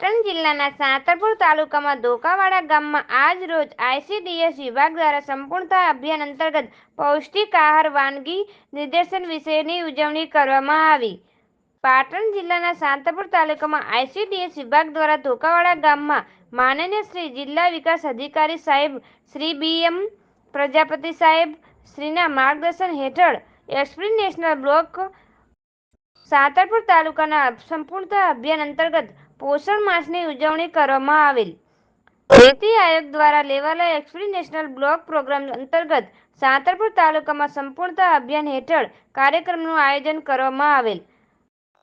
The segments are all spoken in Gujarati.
જિલ્લાના સાંતરપુર તાલુકામાં ધોકાવાડા ગામમાં આજ રોજ આઈસીડીએસ વિભાગ દ્વારા સંપૂર્ણતા અભિયાન અંતર્ગત પૌષ્ટિક આહાર વાનગી નિર્દેશન વિશેની ઉજવણી કરવામાં આવી. પાટણ જિલ્લાના સાંતરપુર તાલુકામાં આઈસીડીએસ વિભાગ દ્વારા ધોકાવાડા ગામમાં માનનીય શ્રી જિલ્લા વિકાસ અધિકારી સાહેબ શ્રી બી એમ, પ્રજાપતિ સાહેબ શ્રીના માર્ગદર્શન હેઠળ એક્સપ્રી નેશનલ બ્લોક સાંતરપુર તાલુકાના સંપૂર્ણતા અભિયાન અંતર્ગત પોષણ માસની ઉજવણી કરવામાં આવેલ. નીતિ આયોગ દ્વારા લેવાયેલા એક્સપ્રી નેશનલ બ્લોક પ્રોગ્રામ અંતર્ગત સાંતરપુર તાલુકામાં સંપૂર્ણતા અભિયાન હેઠળ કાર્યક્રમનું આયોજન કરવામાં આવેલ.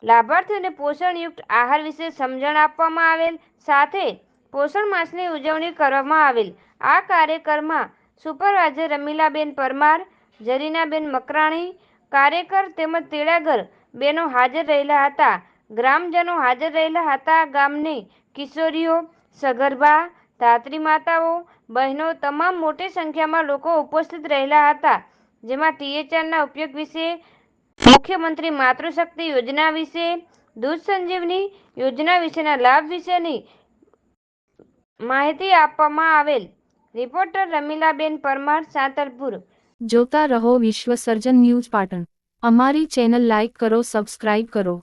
લાભાર્થીઓને પોષણયુક્ત આહાર વિશે સમજણ આપવામાં આવેલ સાથે પોષણ માસની ઉજવણી કરવામાં આવેલ. આ કાર્યક્રમમાં સુપરવાઇઝર રમીલાબેન પરમાર જરીનાબેન મકરાણી, કાર્યકર તેમજ તેડાગર બેનો હાજર રહેલા હતા. ગ્રામજનો હાજર રહેલા હતા. ગામની કિશોરીઓ, સગર્ભા, ધાત્રી માતાઓ, બહેનો તમામ મોટી સંખ્યામાં લોકો ઉપસ્થિત રહેલા હતા, જેમાં ટીએચઆરના ઉપયોગ વિશે, મુખ્યમંત્રી માતૃશક્તિ યોજના વિશે, દૂધ સંજીવની યોજના વિશેના લાભ વિશેની માહિતી આપવામાં આવેલ. રિપોર્ટર રમીલાબેન પરમાર સાતરપુર જોતા રહો વિશ્વ સર્જન ન્યૂઝ પાટણ. અમારી ચેનલ લાઇક કરો, સબસ્ક્રાઇબ કરો.